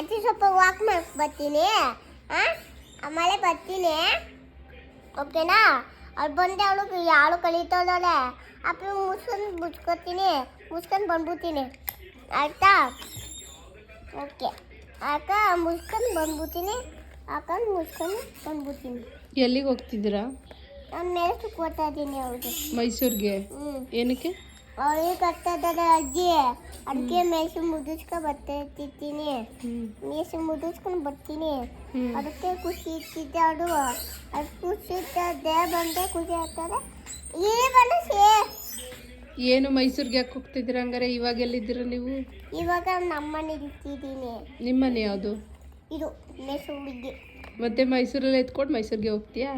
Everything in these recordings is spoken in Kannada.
ಅಜ್ಜಿ ಸ್ವಲ್ಪ ವಾಕ್ ಮಾಡಕ್ಕೆ ಬರ್ತೀನಿ. ಆ? ಆಮೇಲೆ ಬರ್ತೀನಿ. ಓಕೆನಾ ಅವ್ಳು ಬಂದೆ ಅವಳು ಯಾಳು ಕಳೀತಾಳೆ ಅಪ್ಪ ಮುಸ್ಕೊಂಡು ಮುಚ್ಕೋತೀನಿ. ಮುಸ್ಕೊಂಡು ಬಂದ್ಬಿಡ್ತೀನಿ. ಆಯ್ತಾ? ಓಕೆ ಆಕ ಮುಸ್ಕೊಂಡು ಬಂದ್ಬಿಡ್ತೀನಿ. ಹಾಕೊಂಡು ಮುಸ್ಕೊಂಡು ಬಂದ್ಬಿಡ್ತೀನಿ. ಎಲ್ಲಿಗೆ ಹೋಗ್ತಿದ್ದೀರಾ? ನಾನು ಮೇಲೆ ಸುಕ್ಕೋತಾ ಇದ್ದೀನಿ ಅವ್ರಿಗೆ ಮೈಸೂರಿಗೆ? ಹ್ಞೂ ಏನಕ್ಕೆ? ಅವಳಿಗೆ ಕಟ್ತಾ ಇದ್ದಾರೆ ಅಜ್ಜಿ ಅದಕ್ಕೆ ಮೇಸು ಮುಗಿಸ್ಕೊ ಬರ್ತಿರ್ತೀನಿ ಮೇಸು ಮುಗಿಸ್ಕೊಂಡು ಬರ್ತೀನಿ. ಅದಕ್ಕೆ ಖುಷಿ ಇರ್ತಿದ್ದೆ ಅದು. ಅದು ಖುಷಿ ಇರ್ತದೆ ಬಂದೆ ಖುಷಿ ಆಗ್ತದೆ. ಈ ಬನಸೆ ಏನು ಮೈಸೂರಿಗೆ ಯಾಕೆ ಹೋಗ್ತಿದ್ದೀರಾ ಹಂಗಾರೆ? ಇವಾಗ ಎಲ್ಲಿದ್ದೀರ ನೀವು? ಇವಾಗ ನಮ್ಮನೆ ಇರ್ತಿದ್ದೀನಿ. ನಿಮ್ಮನೆ ಯಾವುದು? ಇದು ಮೇಸು ಹುಡುಗಿ ಮತ್ತೆ ಮೈಸೂರಲ್ಲಿ ಎತ್ಕೊಂಡು ಮೈಸೂರಿಗೆ ಹೋಗ್ತೀಯಾ?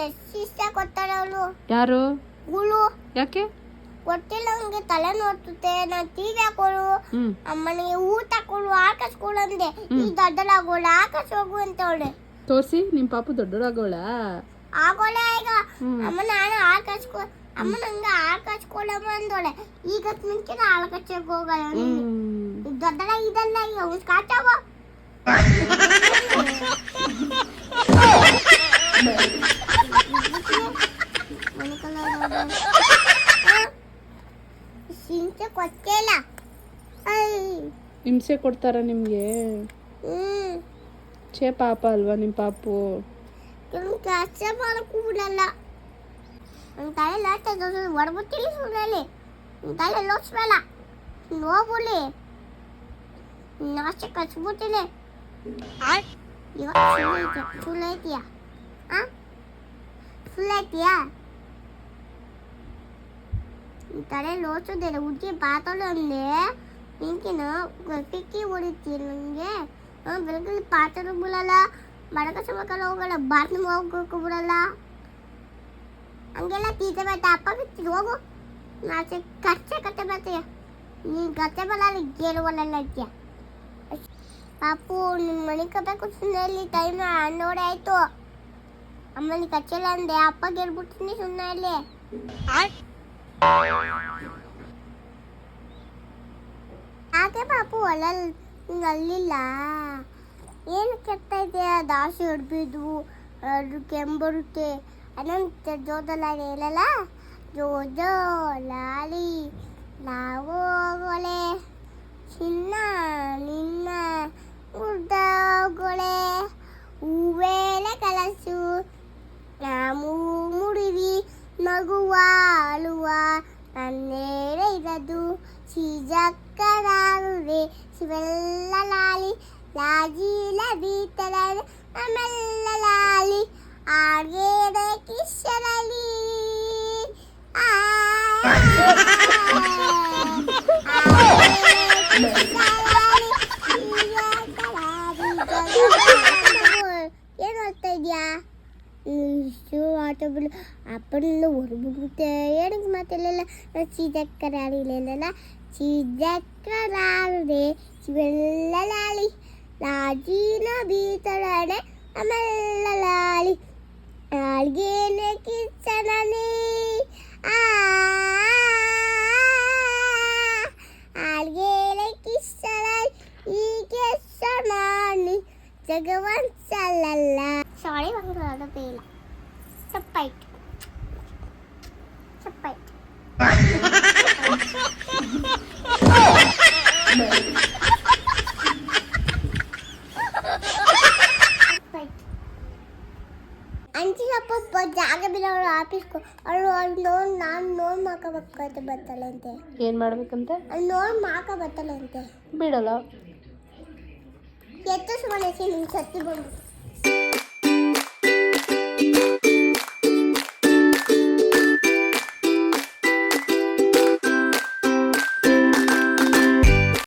ಎಷ್ಟು ಇಷ್ಟ ಕೊಡ್ತಾಳೆ ಅವಳು ಯಾರು ಗುಳು ಯಾಕೆ ಗೊತ್ತಿಲ್ಲ ನನಗೆ ತಲೆ ನೋಡ್ತುತ್ತೆ ನಾನು ಟಿವಿ ಹಾಕೋಳು ಹ್ಮ್ ಅಮ್ಮನಿಗೆ ಊಟ ಕೊಡು ಆಕಾಶ ಕೊಡು ಅಂದೆ ಈ ದೊಡ್ಡಲಾಗೋಳ ಆಕಾಶ ಹೋಗು ಅಂತ ಅವಳೆ ತೋರಿಸಿ ನಿಮ್ಮ ಪಾಪು ದೊಡ್ಡೋಳಾಗೋಳ ಆಗೋಳೆ ಈಗ ಹ್ಮ್. ಅಮ್ಮ ನಾನು ಆಕಾಶ ಕೊ ಅಮ್ಮ ನಂಗೆ ಆಕಾಶ ಕೊಡಮ್ಮ ಅಂದೋಳೆ ಈಗ ಮುಂಚೆ ಆಕಾಶಕ್ಕೆ ಹೋಗಲ್ಲ ಹ್ಮ್ ದೊಡ್ಡಲ ಇದಲ್ಲ ಈಗ ಅವ್ನು ಕಾಚಾವ ಸಿಂಚೆ ಕೊಟ್ಟಿಲ್ಲ ಐ ಹಿಂಸೆ ಕೊಡ್ತಾರ ನಿಮಗೆ ಹ್ಮ್ ಛೇ ಪಾಪ ಅಲ್ವಾ ನಿಮ್ಮ ಪಾಪು ಇವ್ನು ಕೆಲಸ ಮಾಡಕ್ಕೂ ಬಿಡಲ್ಲ ನನ್ನ ತಲೆ ಲಾಟ ಹೊಡ್ಬಿಟ್ಟಿಲ್ಲ ಸುಳ್ಳಲ್ಲಿ ನನ್ನ ತಲೆ ಲೋಚ್ಬೇಡ ನೋವುಲಿ ನಾಶ ಕಚ್ಬಿಟ್ಟಿನಿ ಇವಾಗ ಸುಳ್ಳು ಐತಿಯಾ ಆ ಸುಳ್ಳು ಐತಿಯಾ ನಿನ್ ತಲೆ ಲೋಚೋದಿಲ್ಲ ಹುಡುಗಿ ಬಾತಳು ಅಂದೆ, ನಿಂಕಿನ ಕಿಕ್ಕಿ ಹೊಡಿತೀಯ ನನಗೆ ಬೆಳಗ್ಗೆ ಪಾತ್ರೆ ಬಿಡಲ್ಲ ಬಡಕ ಸಮಕಲ್ಲ ಹೋಗಲ್ಲ ಬಾತ್ನ ಹೋಗಕ್ಕೆ ಬಿಡಲ್ಲ ಹಂಗೆಲ್ಲ ತೀತ ಬೇಟ ಅಪ್ಪ ಬಿತ್ತಿದ್ ಹೋಗು. ನಾಚೆ ಕಚ್ಚೆ ಕತ್ತೆ ಬರ್ತೀಯ. ನೀನು ಕತ್ತೆ ಬರಲ್ಲ ಬರಲ್ಲ ಅಂತೀಯ ಪಾಪು ನಿಮ್ಮ ಮನೆ ಕಬೇಕು ಸುಮ್ಮನೆ ಟೈಮ್ ನೋಡೇ ಆಯ್ತು. ಅಮ್ಮನಿ ಕಚ್ಚಲ್ಲ ಅಂದೆ, ಅಪ್ಪ ಗೆಲ್ಬಿಡ್ತೀನಿ ಸುಮ್ಮನೆ ಅಲ್ಲಿ ಯಾಕೆ ಪಾಪು ಹೊಲ ಹಿಂಗೆ ಅಲ್ಲಿಲ್ಲ ಏನು ಕೆಡ್ತಾ ಇದೆ ದಾಸಿ ಹಿಡ್ಬಿದ್ವು ಅದು ಕೆಂಬರುತ್ತೆ ಅನ್ನೊಂದು ಜೋದಲ್ಲ ಹೇಳಲ್ಲ ಜೋಜೋ ಲಾಲಿ ನಾವು ಹೋಗೋಳೆ ಚಿನ್ನ ನಗುವ ಅಳುವ ನನ್ನೇರೆ ಇರದು ಸಿಜಕ್ಕರಾಗುವೆ ಶಿವೆಲ್ಲ ಲಾಲಿ ಲಾಜಿಲ ಬೀತಲ ಆಮೆಲ್ಲ ಲಾಲಿ ಆರ್ಗೇದ ಕಿಶರಲಿ ಆ ಏನು ಮಾಡ್ತಾ ಇದೆಯಾ വാട്ടപ്പിൽ അപ്പഴുള്ള ആൾഗേനെ ಜಗವಂತಲ್ಲ ಸಾರಿ ಬಂಗಾರದ ಬೇಲ ತಪ್ಪಾಯ್ತು ತಪ್ಪಾಯ್ತು ತಪ್ಪಾಯ್ತು ಅಂಚಿ ಸ್ವಲ್ಪ ಜಾಗ ಬಿಡೋಳು ಆಫೀಸ್ಗೆ ಅವಳು ಅವ್ಳು ನೋಡಿ ನಾನು ನೋಡಿ ಮಾಕ ಬರ್ಕೊತ ಬರ್ತಾಳೆ ಅಂತೆ ಏನು ಮಾಡ್ಬೇಕಂತೆ? ಅಲ್ಲಿ ನೋಡಿ ಮಾಕ ಬರ್ತಾಳೆ ಅಂತೆ ಬಿಡಲ್ಲ. ఎత్తు సోనే చెల్లించత్తి బొమ్మ